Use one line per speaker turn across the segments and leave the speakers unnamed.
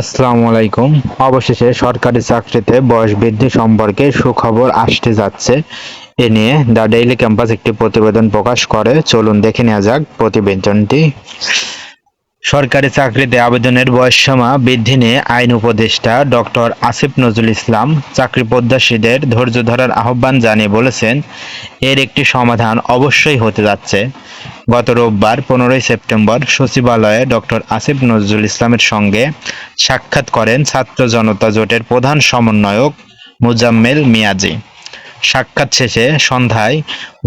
আসসালামু আলাইকুম। অবশেষে সরকারি চাকরিতে বয়স বৃদ্ধি সম্পর্কে সুখবর আসতে যাচ্ছে। এ নিয়ে দ্য ডেইলি ক্যাম্পাস একটি প্রতিবেদন প্রকাশ করে। চলুন দেখে নেওয়া যাক প্রতিবেদনটি। সরকারি চাকরিতে আবেদনের বয়সসীমা বৃদ্ধি নিয়ে আইন উপদেষ্টা ডক্টর আসিফ নজরুল ইসলাম চাকরি প্রত্যাশীদের ধৈর্য ধরার আহ্বান জানিয়ে বলেছেন, এর একটি সমাধান অবশ্যই হতে যাচ্ছে। গত রোববার পনেরোই সেপ্টেম্বর সচিবালয়ে ডক্টর আসিফ নজরুল ইসলামের সঙ্গে সাক্ষাৎ করেন ছাত্র জনতা জোটের প্রধান সমন্বয়ক মুজাম্মেল মিয়াজি। সাক্ষাৎ শেষে সন্ধ্যায়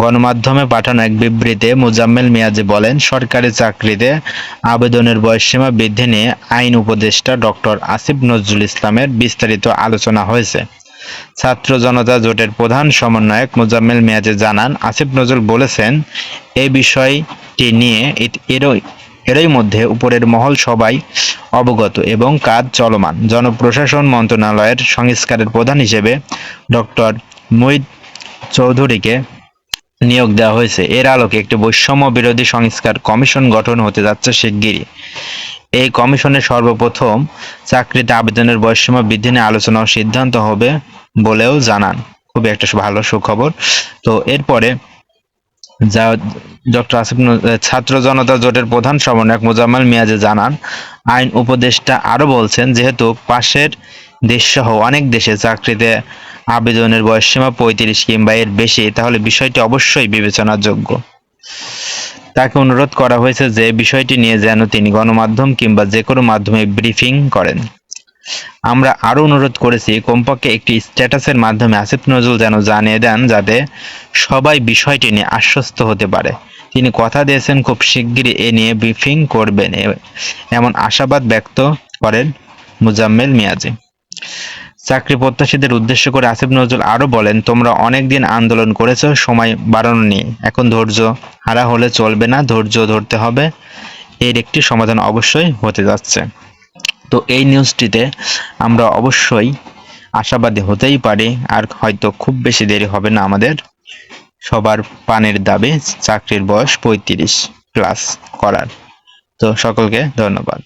গণমাধ্যমে পাঠানো এক বিবৃতিতে মুজাম্মেল মিয়াজি বলেন, সরকারি চাকরিতে আবেদনের বয়সসীমা বৃদ্ধি নিয়ে আইন উপদেষ্টা ডক্টর আসিফ নজরুল ইসলামের বিস্তারিত আলোচনা হয়েছে। ছাত্র জনতা জোটের প্রধান সমন্বয়ক মুজাম্মেল মিয়াজি জানান, আসিফ নজরুল বলেছেন এই বিষয়টি নিয়ে এরই এরই মধ্যে উপরের মহল সবাই অবগত এবং কাজ চলমান। জনপ্রশাসন মন্ত্রণালয়ের সংস্কারের প্রধান হিসেবে ডক্টর মুইদ চৌধুরীকে নিয়োগ দেওয়া হয়েছে। এর আলোকে একটি বৈষম্য বিরোধী সংস্কার কমিশন গঠন হতে যাচ্ছে শিগগিরই। এই কমিশনের সর্বপ্রথম চাকরিতে আবেদনের বয়সসীমা বৃদ্ধি নিয়ে আলোচনা সিদ্ধান্ত হবে বলেও জানান। খুবই একটা ভালো সুখবর। তো এরপরে যা ডক্টর আসিফ ছাত্র জনতা জোটের প্রধান সমন্বয়ক মোজাম্মেল মিয়াজে জানান, আইন উপদেষ্টা আরও বলছেন, যেহেতু পাশের দেশসহ অনেক দেশে চাকরিতে আবেদনের বয়সসীমা পঁয়ত্রিশ কিংবা এর বেশি, তাহলে বিষয়টি অবশ্যই বিবেচনার যোগ্য তাকে অনুরোধ করা হয়েছে যে বিষয়টি নিয়ে যেন তিনি গণমাধ্যম কিংবা যে কোনো মাধ্যমে ব্রিফিং করেন। আমরা আরও অনুরোধ করেছি, কমপক্ষে একটি স্ট্যাটাসের মাধ্যমে আসিফ নজরুল যেন জানিয়ে দেন যাতে সবাই বিষয়টি নিয়ে আশ্বস্ত হতে পারে। তিনি কথা দিয়েছেন, খুব শিগগিরই এ নিয়ে ব্রিফিং করবেন এমন আশাবাদ ব্যক্ত করেন মুজাম্মেল মিয়াজি। চাকরি প্রত্যাশীদের উদ্দেশ্য করে আসিফ নজরুল আরও বলেন, তোমরা অনেক দিন আন্দোলন করেছ, সময় বাড়ানো নিয়ে এখন ধৈর্য হারা হলে চলবে না, ধৈর্য ধরতে হবে। এর একটি সমাধান অবশ্যই হতে যাচ্ছে। তো এই নিউজটিতে আমরা অবশ্যই আশাবাদী হতেই পারি, আর হয়তো খুব বেশি দেরি হবে না আমাদের সবার পানের দাবি চাকরির বয়স পঁয়ত্রিশ প্লাস করার। তো সকলকে ধন্যবাদ।